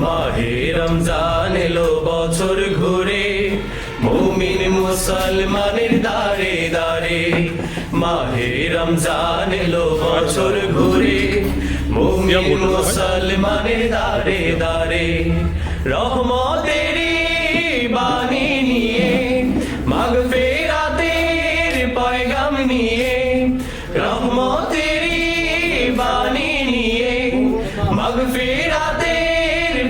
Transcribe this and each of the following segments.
মাহে রমজান এলো বছর ঘুরে মুমিন মুসলমানের দারে দারে মাহে রমজান এলো বছর ঘুরে মুমিন মুসলমানের দারে দারে রহমতেরি বাণী নিয়ে মাগ ফেরাতের পয়গাম নিয়ে রহমতেরি বাণী নিয়ে মাগ ফেরাতের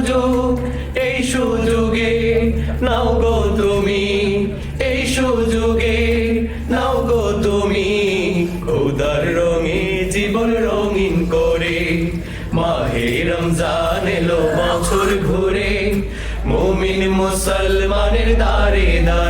সুযোগ, এই সুযোগে নাও গো তুমি, এই সুযোগে নাও গো তুমি। খোদার রঙে জীবন রঙিন করে, মাহে রমজান এলো বছর ঘুরে, মুমিন মুসলমানের দারে দারে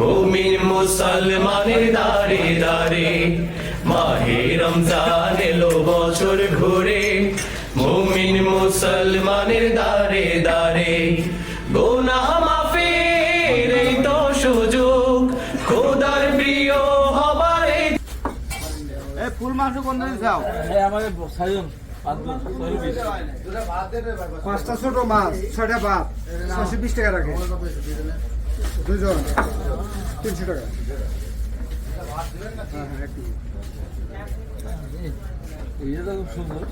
মুমিন মুসলমানের দারে দারে মাহে রমজান এলো বছর ঘুরে। মুমিন মুসলমানের দারে দারে গোনা মাফের এই তো সুযোগ। খোদার প্রিয় হবার এই ফুল মাংস কোন দিন আমাদের সাইজন পাঁচটা ছোট মাছ ছয়টা ভাত ছয়শো বিশ টাকা রাখে। দুজন তিনশো টাকা হ্যাঁ হ্যাঁ একটু এইটা খুব সুন্দর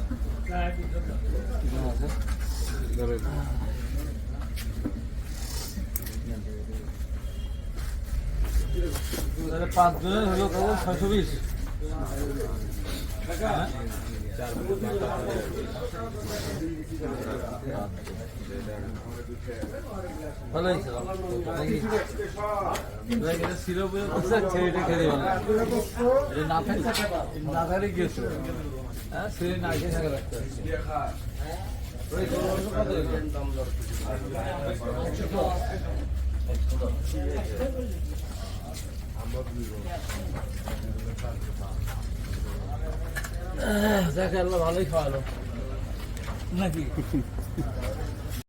তাহলে পাঁচ জনের হলো কত ছয়শো বিশ ভালো হয়েছে সিরপ ছেড়েটা খেতে ভালো এটা না না গেছো হ্যাঁ সে না থাকা রাখতে ওই যাক আল্লাহ ভালোই খাওয়ালো। নাকি?